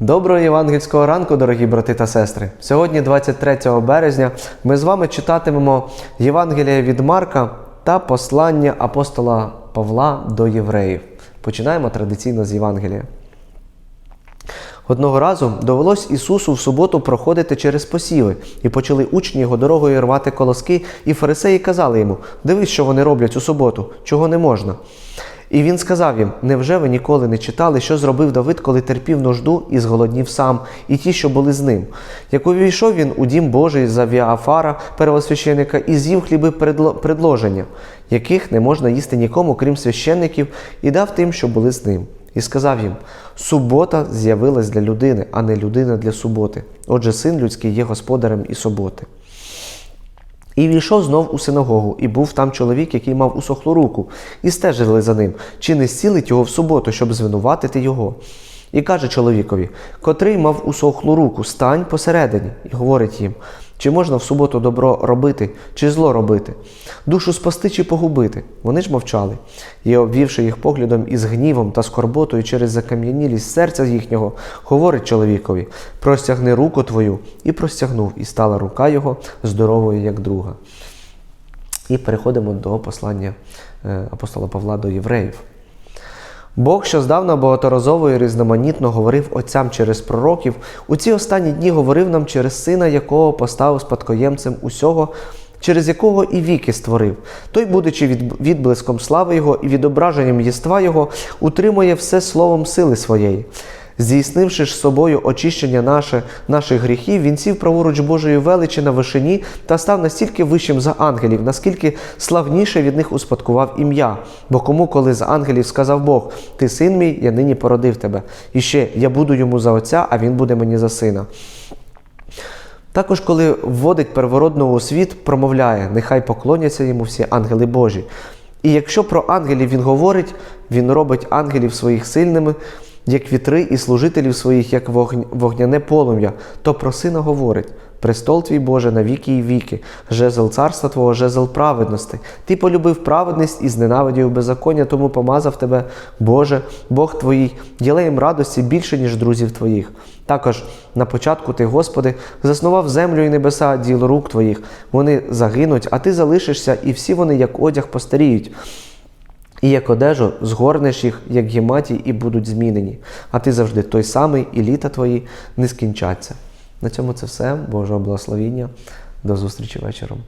Доброго євангельського ранку, дорогі брати та сестри. Сьогодні, 23 березня, ми з вами читатимемо Євангелія від Марка та послання апостола Павла до євреїв. Починаємо традиційно з Євангелія. Одного разу довелось Ісусу в суботу проходити через посіви, і почали учні його дорогою рвати колоски, і фарисеї казали йому: Дивись, що вони роблять у суботу, чого не можна. І він сказав їм: Невже ви ніколи не читали, що зробив Давид, коли терпів нужду і зголоднів сам, і ті, що були з ним? Як увійшов він у дім Божий за Віафара, первосвященика, і з'їв хліби предложення, яких не можна їсти нікому, крім священників, і дав тим, що були з ним. І сказав їм: Субота з'явилась для людини, а не людина для суботи. Отже, син людський є господарем і суботи. І війшов знов у синагогу, і був там чоловік, який мав усохлу руку, і стежили за ним, чи не зцілить його в суботу, щоб звинуватити його. І каже чоловікові, котрий мав усохлу руку, стань посередині, і говорить їм, чи можна в суботу добро робити, чи зло робити, душу спасти чи погубити. Вони ж мовчали. І, обвівши їх поглядом із гнівом та скорботою через закам'янілість серця їхнього, говорить чоловікові: простягни руку твою, і простягнув, і стала рука його здоровою, як друга. І переходимо до послання е, апостола Павла до євреїв. Бог, що здавна багаторазово і різноманітно говорив отцям через пророків, у ці останні дні говорив нам через сина, якого поставив спадкоємцем усього, через якого і віки створив. Той, будучи від, відблиском слави Його і відображенням єства Його, утримує все словом сили своєї. Здійснивши ж собою очищення наше, наших гріхів, він сів праворуч Божої величі на вишині та став настільки вищим за ангелів, наскільки славніше від них успадкував ім'я. Бо кому, коли з ангелів сказав Бог: Ти син мій, я нині породив тебе. І ще я буду йому за отця, а він буде мені за сина. Також, коли вводить первородного у світ, промовляє, нехай поклоняться йому всі ангели Божі. І якщо про ангелів він говорить, він робить ангелів своїх сильними, як вітри, і служителів своїх, як вогн- вогняне полум'я, то про сина говорить: престол твій Боже на віки і віки, жезл царства Твого, жезл праведності. Ти полюбив праведність і зненавидів беззаконня, тому помазав тебе, Боже, Бог твоїй, ділеєм радості більше, ніж друзів твоїх. Також на початку ти, Господи, заснував землю і небеса, діло рук твоїх. Вони загинуть, а ти залишишся, і всі вони, як одяг, постаріють. І як одежу згорнеш їх, як гематій, і будуть змінені. А ти завжди той самий, і літа твої не скінчаться. На цьому це все. Божого благословіння. До зустрічі вечором.